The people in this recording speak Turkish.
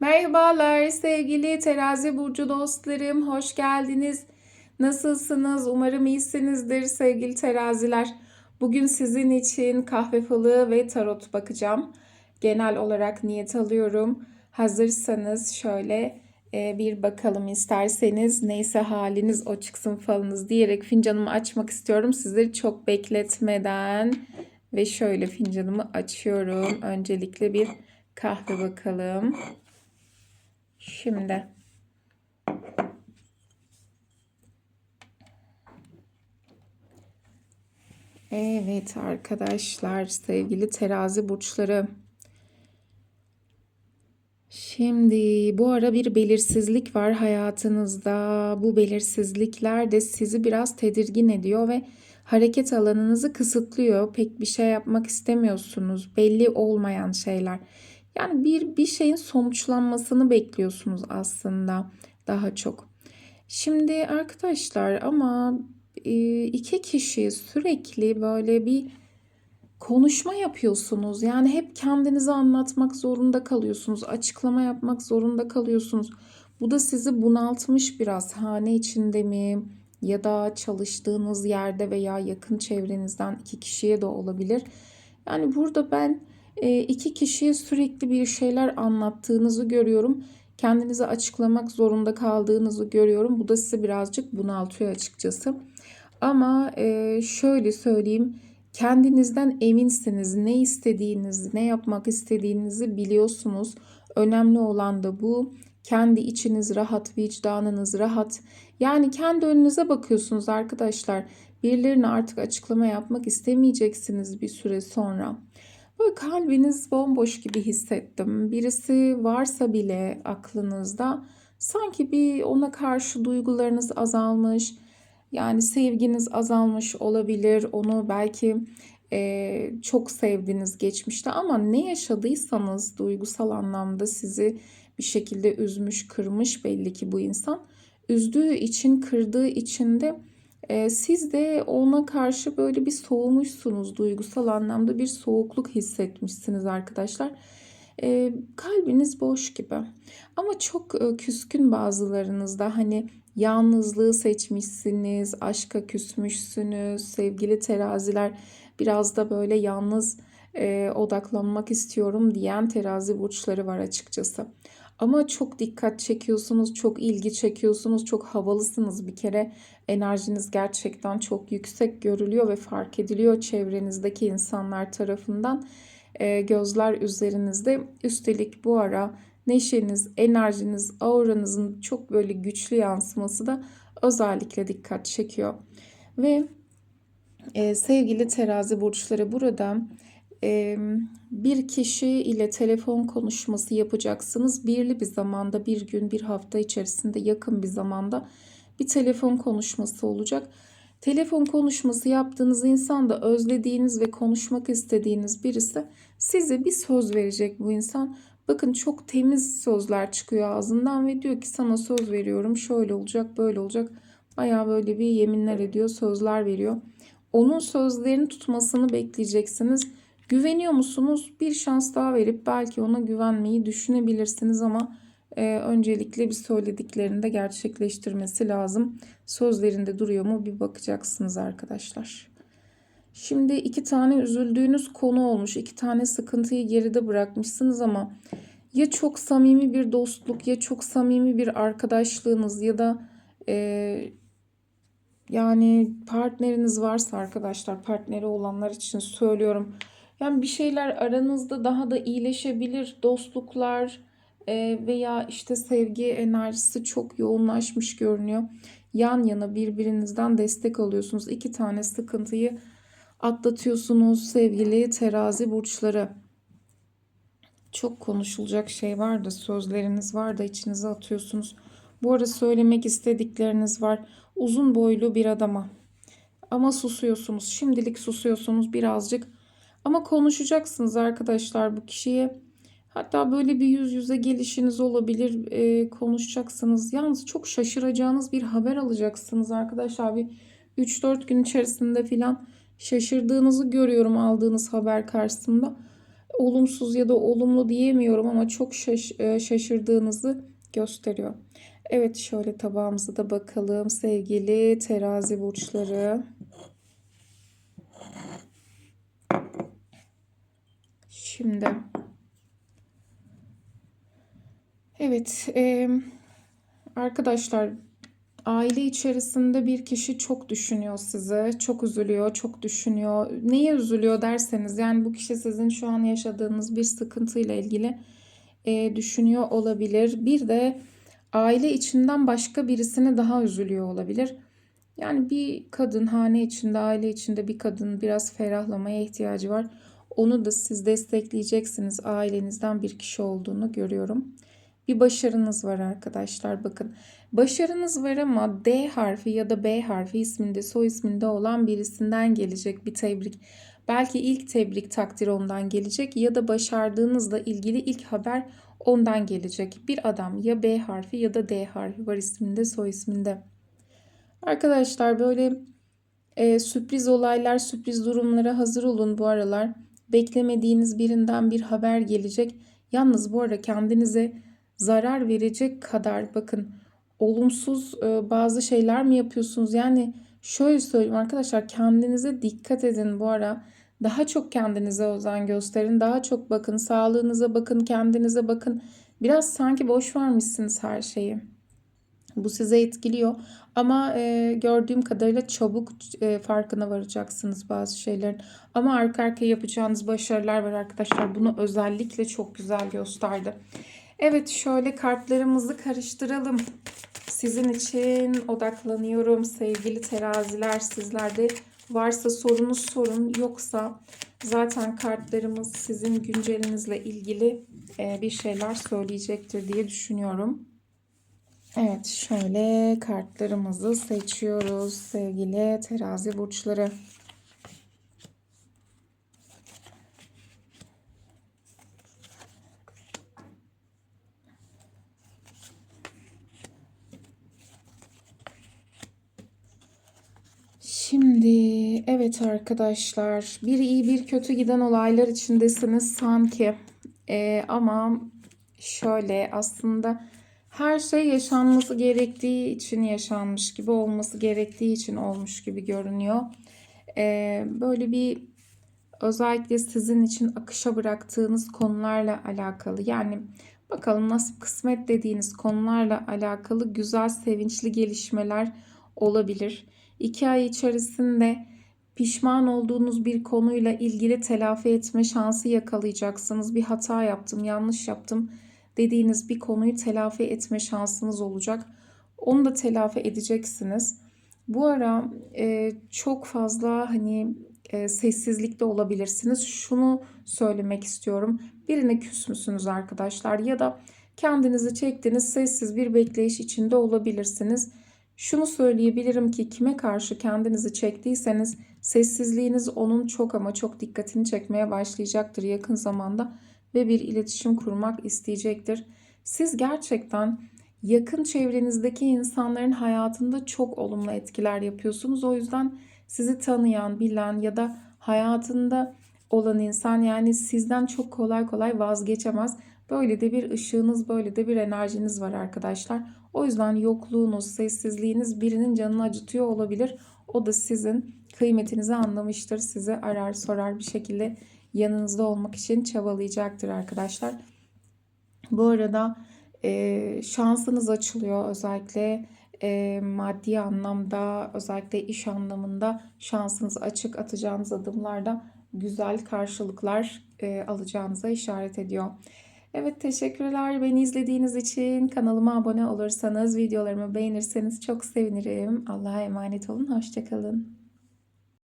Merhabalar sevgili terazi burcu dostlarım, hoş geldiniz. Nasılsınız? Umarım iyisinizdir sevgili teraziler. Bugün sizin için kahve falı ve tarot bakacağım. Genel olarak niyet alıyorum. Hazırsanız şöyle e, bir bakalım isterseniz neyse haliniz o çıksın falınız diyerek fincanımı açmak istiyorum. Sizleri çok bekletmeden ve şöyle fincanımı açıyorum. Öncelikle bir kahve bakalım. Şimdi Evet arkadaşlar, sevgili terazi burçları. Şimdi bu ara bir belirsizlik var hayatınızda. Bu belirsizlikler de sizi biraz tedirgin ediyor ve hareket alanınızı kısıtlıyor. Pek bir şey yapmak istemiyorsunuz. Belli olmayan şeyler. Yani bir bir şeyin sonuçlanmasını bekliyorsunuz aslında daha çok. Şimdi arkadaşlar ama e, iki kişi sürekli böyle bir konuşma yapıyorsunuz. Yani hep kendinizi anlatmak zorunda kalıyorsunuz. Açıklama yapmak zorunda kalıyorsunuz. Bu da sizi bunaltmış biraz. Hane içinde mi ya da çalıştığınız yerde veya yakın çevrenizden iki kişiye de olabilir. Yani burada ben iki kişiye sürekli bir şeyler anlattığınızı görüyorum. Kendinizi açıklamak zorunda kaldığınızı görüyorum. Bu da sizi birazcık bunaltıyor açıkçası. Ama e, şöyle söyleyeyim. Kendinizden eminsiniz. Ne istediğinizi, ne yapmak istediğinizi biliyorsunuz. Önemli olan da bu. Kendi içiniz rahat, vicdanınız rahat. Yani kendi önünüze bakıyorsunuz arkadaşlar. Birilerine artık açıklama yapmak istemeyeceksiniz bir süre sonra. Böyle kalbiniz bomboş gibi hissettim. Birisi varsa bile aklınızda sanki bir ona karşı duygularınız azalmış. Yani sevginiz azalmış olabilir. Onu belki e, çok sevdiniz geçmişte ama ne yaşadıysanız duygusal anlamda sizi bir şekilde üzmüş, kırmış belli ki bu insan. Üzdüğü için, kırdığı için de e, siz de ona karşı böyle bir soğumuşsunuz. Duygusal anlamda bir soğukluk hissetmişsiniz arkadaşlar. E, kalbiniz boş gibi. Ama çok e, küskün bazılarınızda hani yalnızlığı seçmişsiniz, aşka küsmüşsünüz, sevgili teraziler biraz da böyle yalnız e, odaklanmak istiyorum diyen terazi burçları var açıkçası. Ama çok dikkat çekiyorsunuz, çok ilgi çekiyorsunuz, çok havalısınız bir kere. Enerjiniz gerçekten çok yüksek görülüyor ve fark ediliyor çevrenizdeki insanlar tarafından. E, gözler üzerinizde. Üstelik bu ara neşeniz, enerjiniz, auranızın çok böyle güçlü yansıması da özellikle dikkat çekiyor. Ve e, sevgili terazi burçları burada bir kişi ile telefon konuşması yapacaksınız. Birli bir zamanda, bir gün, bir hafta içerisinde yakın bir zamanda bir telefon konuşması olacak. Telefon konuşması yaptığınız insan da özlediğiniz ve konuşmak istediğiniz birisi size bir söz verecek bu insan. Bakın çok temiz sözler çıkıyor ağzından ve diyor ki sana söz veriyorum şöyle olacak böyle olacak. Baya böyle bir yeminler ediyor sözler veriyor. Onun sözlerini tutmasını bekleyeceksiniz. Güveniyor musunuz? Bir şans daha verip belki ona güvenmeyi düşünebilirsiniz ama e, öncelikle bir söylediklerini de gerçekleştirmesi lazım. Sözlerinde duruyor mu bir bakacaksınız arkadaşlar. Şimdi iki tane üzüldüğünüz konu olmuş. iki tane sıkıntıyı geride bırakmışsınız ama ya çok samimi bir dostluk ya çok samimi bir arkadaşlığınız ya da e, yani partneriniz varsa arkadaşlar partneri olanlar için söylüyorum. Yani bir şeyler aranızda daha da iyileşebilir. Dostluklar e, veya işte sevgi enerjisi çok yoğunlaşmış görünüyor. Yan yana birbirinizden destek alıyorsunuz. İki tane sıkıntıyı atlatıyorsunuz sevgili terazi burçları. Çok konuşulacak şey var da sözleriniz var da içinize atıyorsunuz. Bu arada söylemek istedikleriniz var. Uzun boylu bir adama. Ama susuyorsunuz. Şimdilik susuyorsunuz birazcık. Ama konuşacaksınız arkadaşlar bu kişiye. Hatta böyle bir yüz yüze gelişiniz olabilir. E, konuşacaksınız. Yalnız çok şaşıracağınız bir haber alacaksınız arkadaşlar. Bir 3-4 gün içerisinde filan şaşırdığınızı görüyorum aldığınız haber karşısında. olumsuz ya da olumlu diyemiyorum ama çok şaş e, şaşırdığınızı gösteriyor. Evet şöyle tabağımıza da bakalım sevgili terazi burçları. Şimdi evet e, arkadaşlar aile içerisinde bir kişi çok düşünüyor sizi, çok üzülüyor, çok düşünüyor. Neye üzülüyor derseniz yani bu kişi sizin şu an yaşadığınız bir sıkıntıyla ilgili e, düşünüyor olabilir. Bir de aile içinden başka birisine daha üzülüyor olabilir. Yani bir kadın hane içinde, aile içinde bir kadın biraz ferahlamaya ihtiyacı var. Onu da siz destekleyeceksiniz. Ailenizden bir kişi olduğunu görüyorum. Bir başarınız var arkadaşlar bakın. Başarınız var ama D harfi ya da B harfi isminde soy isminde olan birisinden gelecek bir tebrik. Belki ilk tebrik takdir ondan gelecek ya da başardığınızla ilgili ilk haber ondan gelecek. Bir adam ya B harfi ya da D harfi var isminde soy isminde. Arkadaşlar böyle e, sürpriz olaylar, sürpriz durumlara hazır olun bu aralar. Beklemediğiniz birinden bir haber gelecek. Yalnız bu arada kendinize zarar verecek kadar bakın olumsuz e, bazı şeyler mi yapıyorsunuz? Yani şöyle söyleyeyim arkadaşlar kendinize dikkat edin bu ara. Daha çok kendinize özen gösterin. Daha çok bakın sağlığınıza bakın, kendinize bakın. Biraz sanki boş vermişsiniz her şeyi. Bu size etkiliyor ama e, gördüğüm kadarıyla çabuk e, farkına varacaksınız bazı şeylerin. Ama arka arkaya yapacağınız başarılar var arkadaşlar. Bunu özellikle çok güzel gösterdi. Evet şöyle kartlarımızı karıştıralım. Sizin için odaklanıyorum sevgili teraziler. Sizlerde varsa sorunuz sorun yoksa zaten kartlarımız sizin güncelinizle ilgili e, bir şeyler söyleyecektir diye düşünüyorum. Evet şöyle kartlarımızı seçiyoruz sevgili terazi burçları. Şimdi evet arkadaşlar bir iyi bir kötü giden olaylar içindesiniz sanki ee, ama şöyle aslında her şey yaşanması gerektiği için yaşanmış gibi olması gerektiği için olmuş gibi görünüyor. Ee, böyle bir özellikle sizin için akışa bıraktığınız konularla alakalı yani bakalım nasip kısmet dediğiniz konularla alakalı güzel sevinçli gelişmeler olabilir. İki ay içerisinde pişman olduğunuz bir konuyla ilgili telafi etme şansı yakalayacaksınız. Bir hata yaptım, yanlış yaptım dediğiniz bir konuyu telafi etme şansınız olacak. Onu da telafi edeceksiniz. Bu ara e, çok fazla hani e, sessizlikte olabilirsiniz. Şunu söylemek istiyorum. Birine küs müsünüz arkadaşlar ya da kendinizi çektiğiniz sessiz bir bekleyiş içinde olabilirsiniz. Şunu söyleyebilirim ki kime karşı kendinizi çektiyseniz sessizliğiniz onun çok ama çok dikkatini çekmeye başlayacaktır yakın zamanda ve bir iletişim kurmak isteyecektir. Siz gerçekten yakın çevrenizdeki insanların hayatında çok olumlu etkiler yapıyorsunuz. O yüzden sizi tanıyan, bilen ya da hayatında olan insan yani sizden çok kolay kolay vazgeçemez. Böyle de bir ışığınız, böyle de bir enerjiniz var arkadaşlar. O yüzden yokluğunuz, sessizliğiniz birinin canını acıtıyor olabilir. O da sizin kıymetinizi anlamıştır. Sizi arar sorar bir şekilde yanınızda olmak için çabalayacaktır arkadaşlar. Bu arada e, şansınız açılıyor özellikle e, maddi anlamda özellikle iş anlamında şansınız açık atacağınız adımlarda güzel karşılıklar e, alacağınıza işaret ediyor. Evet teşekkürler beni izlediğiniz için. Kanalıma abone olursanız, videolarımı beğenirseniz çok sevinirim. Allah'a emanet olun. Hoşçakalın.